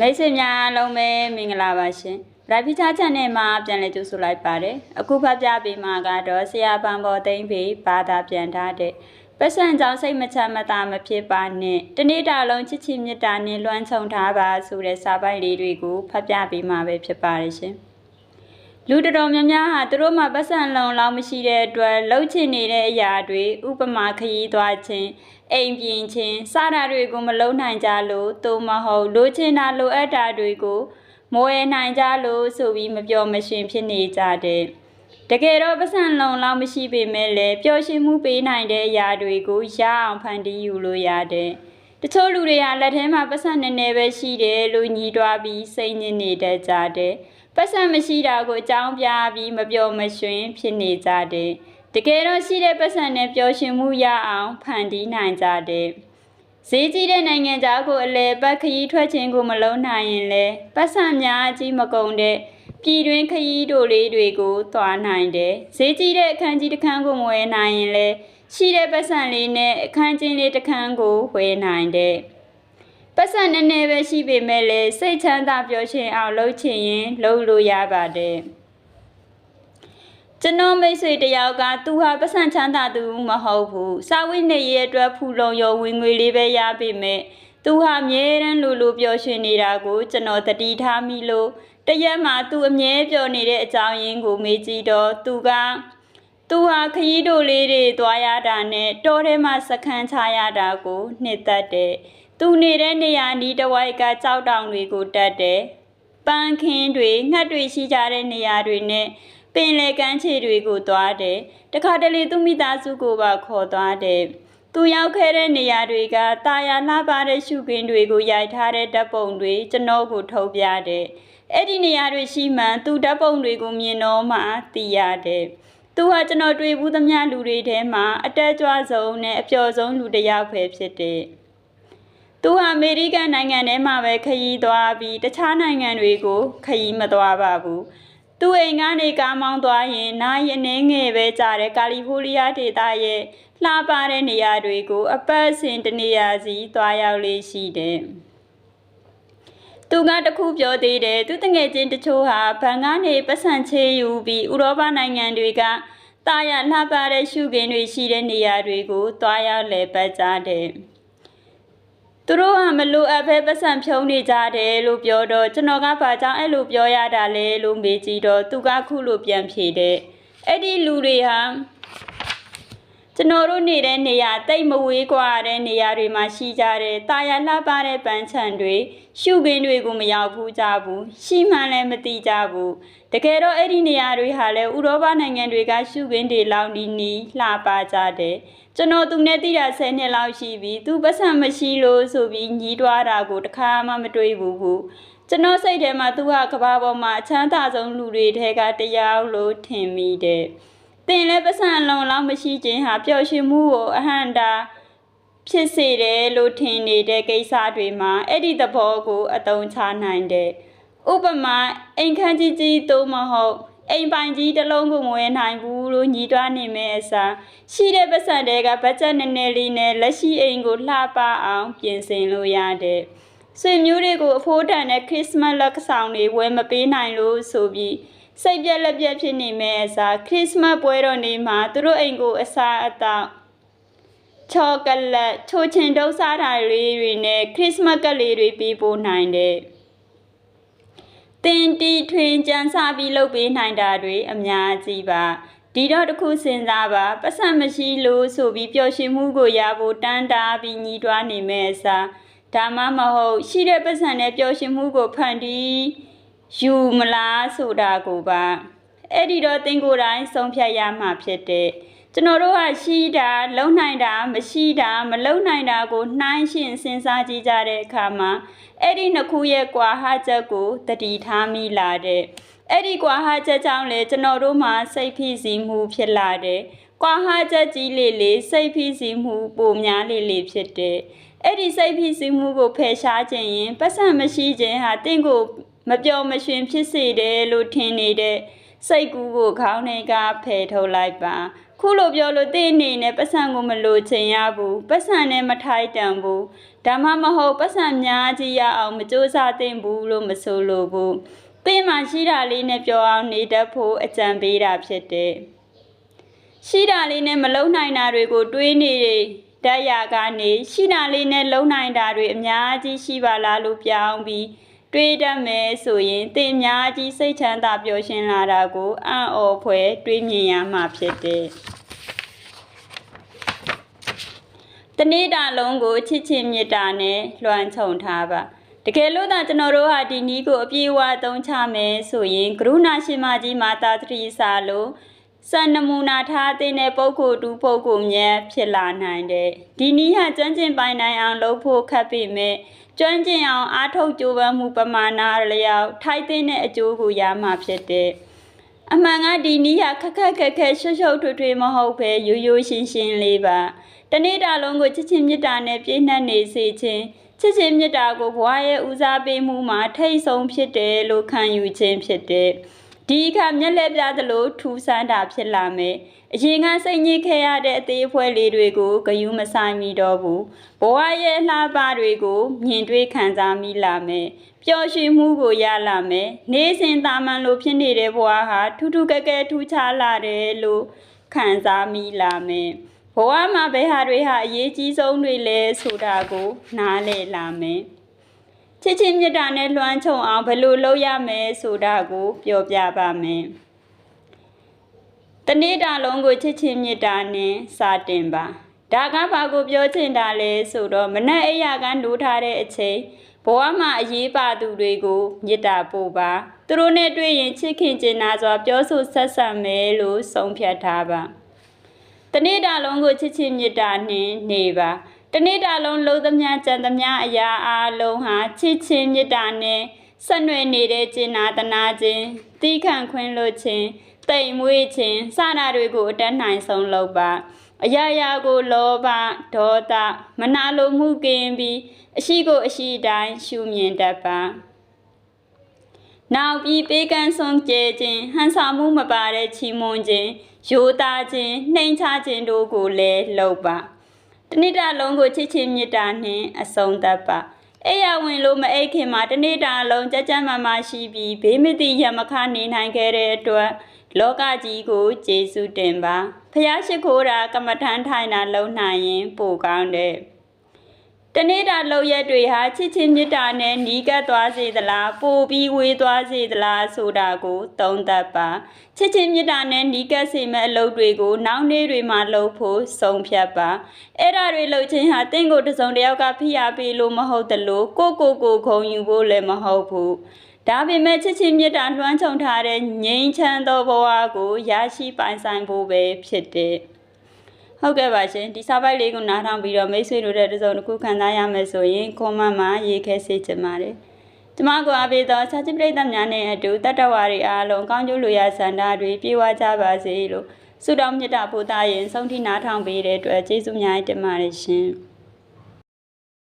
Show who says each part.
Speaker 1: မိတ်ဆွေများအားလုံးပဲမင်္ဂလာပါရှင်။ Right Feature Channel မှာပြန်လည်ကြိုဆိုလိုက်ပါတယ်။အခုဖတ်ပြပေးမှာကတော့ဆရာပန်ပေါ်သိမ့်ပေဘာသာပြန်ထားတဲ့ပတ်စံကြောင့်စိတ်မချမ်းမသာမဖြစ်ပါနဲ့။တနေ့တာလုံးချစ်ချစ်မေတ္တာနဲ့လွှမ်းခြုံထားပါဆိုတဲ့စာပိုက်လေးတွေကိုဖတ်ပြပေးမှာပဲဖြစ်ပါတယ်ရှင်။ လူတော်တော်များများဟာသူတို့မှာပတ်စံလုံးလောက်မရှိတဲ့အတွက်လှုပ်ချင်နေတဲ့အရာတွေဥပမာခရီးသွားခြင်းအိမ်ပြင်ခြင်းစတာတွေကိုမလုံနိုင်ကြလို့သို့မဟုတ်လိုချင်တာလိုအပ်တာတွေကိုမဝယ်နိုင်ကြလို့ဆိုပြီးမပြောမရှင်ဖြစ်နေကြတဲ့တကယ်တော့ပတ်စံလုံးလောက်မရှိပေမဲ့လည်းပျော်ရွှင်မှုပေးနိုင်တဲ့အရာတွေကိုရအောင်ဖန်တီးယူလို့ရတဲ့တချို့လူတွေကလက်ထဲမှာပတ်စံနည်းနည်းပဲရှိတယ်လို့ညီးတွားပြီးစိတ်ညစ်နေတတ်ကြတဲ့ ပတ်စံမရှိတာကိုအကြောင်းပြပြီးမပြောမရွှင်ဖြစ်နေကြတဲ့တကယ်တော့ရှိတဲ့ပတ်စံနဲ့ပျော်ရွှင်မှုရအောင်ဖန်တီးနိုင်ကြတဲ့ဈေးကြီးတဲ့နိုင်ငံသားကိုအလဲပတ်ခရီးထွက်ခြင်းကိုမလုံးနိုင်ရင်လဲပတ်စံများအကြီးမကုန်တဲ့ပြည်တွင်းခရီးတို့လေးတွေကိုသွားနိုင်တယ်ဈေးကြီးတဲ့အခန်းကြီးတစ်ခန်းကိုမဝယ်နိုင်ရင်လဲရှိတဲ့ပတ်စံလေးနဲ့အခန်းချင်းလေးတစ်ခန်းကိုဝယ်နိုင်တယ် ပတ်စံနည်းနည်းပဲရှိပေမဲ့လည်းစိတ်ချမ်းသာပျော်ရွှင်အောင်လုပ်ချင်ရင်လုပ်လို့ရပါတယ်ကျွန်တော်မိတ်ဆွေတယောက်ကသူဟာပတ်စံချမ်းသာသူမဟုတ်ဘူးစာဝိနေရဲ့အတွက်ဖူလုံရောဝင်ငွေလေးပဲရပေမဲ့သူဟာအမြဲတမ်းလူလူပျော်ရွှင်နေတာကိုကျွန်တော်တတိထားမိလို့တရက်မှသူအမြဲပျော်နေတဲ့အကြောင်းရင်းကိုမေးကြည့်တော့သူကသူဟာခရီးတို့လေးတွေသွားရတာနဲ့တောထဲမှာစခန်းချရတာကိုနှစ်သက်တယ် သူနေတဲ့နေရာဒီတဝိုက်ကကြောက်တောင်တွေကိုတက်တယ်ပန်းခင်းတွေငှက်တွေရှိကြတဲ့နေရာတွေနဲ့ပင်လေကမ်းခြေတွေကိုသွားတယ်တခါတလေသူမိသားစုကိုပါခေါ်သွားတယ်သူရောက်ခဲ့တဲ့နေရာတွေကတာယာလှပတဲ့ရှုခင်းတွေကိုရိုက်ထားတဲ့ဓာတ်ပုံတွေကျွန်တော်ကိုထုတ်ပြတယ်အဲ့ဒီနေရာတွေရှိမှန်သူဓာတ်ပုံတွေကိုမြင်တော့မှသိရတယ်သူဟာကျွန်တော်တွေ့ဘူးသမျှလူတွေထဲမှာအတက်ကြွဆုံးနဲ့အပျော်ဆုံးလူတစ်ယောက်ပဲဖြစ်တယ် သူဟာအမေရိကန်နိုင်ငံထဲမှာပဲခရီးသွားပြီးတခြားနိုင်ငံတွေကိုခရီးမသွားပါဘူး။သူအိမ်ကနေကားမောင်းသွားရင်နိုင်ရနေငယ်ပဲကြာတဲ့ကာလီဖိုးနီးယားဒေသရဲ့လှပတဲ့နေရာတွေကိုအပတ်စဉ်တနေရာစီသွားရောက်လေးရှိတယ်။သူကတခုပြောသေးတယ်သူတငယ်ချင်းတချို့ဟာဘန်ကနေပတ်စံချေယူပြီးဥရောပနိုင်ငံတွေကတာယာလှပတဲ့ရှုခင်းတွေရှိတဲ့နေရာတွေကိုသွားရောက်လည်ပတ်ကြတယ်။ သူတို့ကမလိုအပ်ပဲပတ်စံဖြုံးနေကြတယ်လို့ပြောတော့ကျွန်တော်ကဘာကြောင့်အဲ့လိုပြောရတာလဲလို့မေးကြည့်တော့သူကခုလိုပြန်ဖြေတဲ့အဲ့ဒီလူတွေဟာ ကျွန်တော်တို့နေတဲ့နေရာတိတ်မဝေးกว่าတဲ့နေရာတွေမှာရှိကြတဲ့တာယာလှပတဲ့ပန်းချံတွေရှုခင်းတွေကိုမရောက်ဘူးကြဘူးရှိမှန်းလည်းမသိကြဘူးတကယ်တော့အဲ့ဒီနေရာတွေဟာလည်းဥရောပနိုင်ငံတွေကရှုခင်းတွေလောက်နီးနီးလှပကြတယ်ကျွန်တော်သူနဲ့တည်တာ10နှစ်လောက်ရှိပြီသူပတ်စံမရှိလို့ဆိုပြီးညီးတွားတာကိုတခါမှမတွေးဘူးဘူးကျွန်တော်စိတ်ထဲမှာသူကကဘာပေါ်မှာအချမ်းသာဆုံးလူတွေထဲကတယောက်လို့ထင်မိတယ်တ င်လည်းပတ်စံအလုံးလောက်မရှိခြင်းဟာပျော်ရွှင်မှုကိုအဟန့်တာဖြစ်စေတယ်လို့ထင်နေတဲ့ကိစ္စတွေမှာအဲ့ဒီသဘောကိုအသုံးချနိုင်တယ်ဥပမာအိမ်ခန်းကြီးကြီးသို့မဟုတ်အိမ်ပိုင်ကြီးတစ်လုံးကိုမဝယ်နိုင်ဘူးလို့ညီတွားနေမယ်အစားရှိတဲ့ပတ်စံတွေကဘတ်ဂျက်နည်းနည်းလေးနဲ့လက်ရှိအိမ်ကိုလှပအောင်ပြင်ဆင်လို့ရတယ်ဆွေမျိုးတွေကိုအဖိုးတန်တဲ့ခရစ်စမတ်လက်ဆောင်တွေဝယ်မပေးနိုင်လို့ဆိုပြီး စိတ်ပြက်လက်ပြက်ဖြစ်နေမယ်အစားခရစ်စမတ်ပွဲတော်နေ့မှာသူတို့အိမ်ကိုအစားအသောက်ချောကလက်ချိုချင်တုပ်စားတာလေးတွေနဲ့ခရစ်စမတ်ကလေးတွေပေးပို့နိုင်တယ်တင်တီထွင်ကြံစပြီးလုပ်ပေးနိုင်တာတွေအများကြီးပါဒီတော့တခုစဉ်းစားပါပတ်စံမရှိလို့ဆိုပြီးပျော်ရွှင်မှုကိုရဖို့တန်းတာပြီးညီးတွားနေမယ်အစားဒါမှမဟုတ်ရှိတဲ့ပတ်စံနဲ့ပျော်ရွှင်မှုကိုဖန်တီး ယူမလားဆိုတာကိုပါအဲ့ဒီတော့တင်ကိုယ်တိုင်ဆုံးဖြတ်ရမှာဖြစ်တဲ့ကျွန်တော်တို့ကရှိတာလုံနိုင်တာမရှိတာမလုံနိုင်တာကိုနှိုင်းရှင်စဉ်းစားကြည့်ကြတဲ့အခါမှာအဲ့ဒီနှစ်ခုရဲ့ကွာဟချက်ကိုတတိထားမိလာတဲ့အဲ့ဒီကွာဟချက်ကြောင့်လေကျွန်တော်တို့မှာစိတ်ဖိစီးမှုဖြစ်လာတဲ့ကွာဟချက်ကြီးလေးလေးစိတ်ဖိစီးမှုပိုများလေးလေးဖြစ်တဲ့အဲ့ဒီစိတ်ဖိစီးမှုကိုဖယ်ရှားခြင်းရင်ပတ်စံမရှိခြင်းဟာတင့်ကို မပျော်မရွှင်ဖြစ်စေတယ်လို့ထင်နေတဲ့စိတ်ကူးကိုခေါင်းထဲကဖယ်ထုတ်လိုက်ပါခုလိုပြောလို့တင့်အနေနဲ့ပတ်စံကိုမလိုချင်ရဘူးပတ်စံနဲ့မထိုက်တန်ဘူးဒါမှမဟုတ်ပတ်စံများကြီးရအောင်မကြိုးစားသင့်ဘူးလို့မဆိုလိုဘူးတင့်မှာရှိတာလေးနဲ့ပြောအောင်နေတတ်ဖို့အကြံပေးတာဖြစ်တယ်ရှိတာလေးနဲ့မလုံနိုင်တာတွေကိုတွေးနေတတ်ရာကနေရှိတာလေးနဲ့လုံနိုင်တာတွေအများကြီးရှိပါလားလို့ပြောင်းပြီး တွေးတတ်မယ်ဆိုရင်သင်အများကြီးစိတ်ချမ်းသာပျော်ရွှင်လာတာကိုအံ့ဩဖွယ်တွေးမြင်ရမှာဖြစ်တယ်။တနေ့တာလုံးကိုချစ်ချင်းမေတ္တာနဲ့လွှမ်းခြုံထားပါတကယ်လို့သာကျွန်တော်တို့ဟာဒီနီးကိုအပြေအဝအသုံးချမယ်ဆိုရင်ကရုဏာရှင်မကြီးမာတာသတိစာလို့စံနမူနာထားတဲ့ပုဂ္ဂိုလ်တူပုဂ္ဂိုလ်မြတ်ဖြစ်လာနိုင်တယ်။ဒီနည်းဟာကျွမ်းကျင်ပိုင်နိုင်အောင်လုပ်ဖို့ခက်ပေမဲ့ ကျွမ်းကျင်အောင်အားထုတ်ကြိုးပမ်းမှုပမာဏလျောက်ထိုက်တဲ့အကျိုးကိုရမှာဖြစ်တယ်။အမှန်ကဒီနည်းဟာခက်ခက်ခက်ခက်ရှုပ်ရှုပ်ထွေးထွေးမဟုတ်ပဲရိုးရိုးရှင်းရှင်းလေးပါ။တနေ့တာလုံးကိုချစ်ချင်းမေတ္တာနဲ့ပြည့်နှက်နေစေခြင်းချစ်ချင်းမေတ္တာကိုဘဝရဲ့ဦးစားပေးမှုမှာထိတ်ဆုံးဖြစ်တယ်လို့ခံယူခြင်းဖြစ်တယ်။ ဒီအခါမျက်လက်ပြသလိုထူဆန်းတာဖြစ်လာမယ်။အရင်ကစိတ်ညစ်ခဲ့ရတဲ့အသေးအဖွဲလေးတွေကိုဂယုမဆိုင်မိတော့ဘူး။ဘဝရဲ့အလှပတွေကိုမြင်တွေ့ခံစားမိလာမယ်။ပျော်ရွှင်မှုကိုရလာမယ်။နေ့စဉ်တာမန်လိုဖြစ်နေတဲ့ဘဝဟာထူးထူးကဲကဲထူးခြားလာတယ်လို့ခံစားမိလာမယ်။ဘဝမှာဘယ်ဟာတွေဟာအရေးကြီးဆုံးတွေလဲဆိုတာကို နားလည်လာမယ်။ ချစ်ချင်းမြတ်တာနဲ့လွှမ်းခြုံအောင်ဘယ်လိုလုပ်ရမယ်ဆိုတာကိုပြောပြပါမယ်။တနေ့တာလုံးကိုချစ်ချင်းမြတ်တာနဲ့စတင်ပါ။ဒါကဘာကိုပြောချင်တာလဲဆိုတော့မနဲ့အိယာကနိုးထားတဲ့အချိန်ဘဝမှာအရေးပါသူတွေကိုမြတ်တာပို့ပါ။သူတို့နဲ့တွေ့ရင်ချစ်ခင်ကျင်နာစွာပြောဆိုဆက်ဆံမယ်လို့ဆုံးဖြတ်ထားပါ။တနေ့တာလုံးကိုချစ်ချင်းမေတ္တာနှင့်နေပါ တနေ့တာလုံးလုံးသမျှကြံသမျှအရာအလုံးဟာချစ်ချင်းမေတ္တာနဲ့ဆက်နွယ်နေတဲ့ကျင်နာတနာခြင်းတီးခံခွင့်လို့ခြင်းတိမ်မွေးခြင်းစတာတွေကိုအတတ်နိုင်ဆုံးလုပ်ပါအရာရာကိုလောဘဒေါသမနာလိုမှုကင်းပြီးအရှိကိုအရှိတိုင်းရှုမြင်တတ်ပါနောက်ပြီးပေးကမ်းဆုံးကျဲခြင်းဟန်ဆောင်မှုမပါတဲ့ချီးမွမ်းခြင်းရိုးသားခြင်းနှိမ်ချခြင်းတို့ကိုလည်းလုပ်ပါ တနေ့တာလုံးကိုချစ်ချင်းမေတ္တာနှင့်အဆုံးသတ်ပါအဲ့ရဝင်လို့မအိတ်ခင်မှာတနေ့တာလုံးကြကြမာမရှိပြီးဘေးမသိရမခနေနိုင်ခဲ့တဲ့အတွက်လောကကြီးကိုကျေးဇူးတင်ပါဖျားရှိခိုးတာကမ္မထန်ထိုင်တာလုံနိုင်ရင်ပိုကောင်းတဲ့ တနေ့တာလောက်ရက်တွေဟာချစ်ချင်းမေတ္တာနဲ့နီးကပ်သွားစေသလားပိုပြီးဝေးသွားစေသလားဆိုတာကိုသုံးသပ်ပါချစ်ချင်းမေတ္တာနဲ့နီးကပ်စေမဲ့အလုပ်တွေကိုနောက်နေ့တွေမှာလုပ်ဖို့ဆုံးဖြတ်ပါအဲ့ဒါတွေလုပ်ခြင်းဟာတင့်ကိုတစ်စုံတစ်ယောက်ကဖိအားပေးလို့မဟုတ်တလို့ကိုကိုကိုခုံယူဖို့လည်းမဟုတ်ဘူးဒါပေမဲ့ချစ်ချင်းမေတ္တာလွှမ်းခြုံထားတဲ့ငြိမ်းချမ်းသောဘဝကိုရရှိပိုင်ဆိုင်ဖို့ပဲဖြစ်တယ် ဟုတ်ကဲ့ပါရှင်ဒီစာပိုက်လေးကိုနားထောင်ပြီးတော့မိတ်ဆွေတို့တဲ့တစ်စုံတစ်ခုခံစားရမယ်ဆိုရင်ကွန်မန့်မှာရေးခဲစေချင်ပါတယ်ကျမကိုအားပေးသောစာချစ်ပရိသတ်များနဲ့အတူတတ္တဝါတွေအားလုံးကောင်းကျိုးလိုရာဆန္ဒတွေပြေဝကြပါစေလို့ဆုတောင်းမြတ်တာပို့သားရင်ဆုံးထိနားထောင်ပေးတဲ့အတွက်ကျေးဇူးများတင်ပါတယ်ရှင်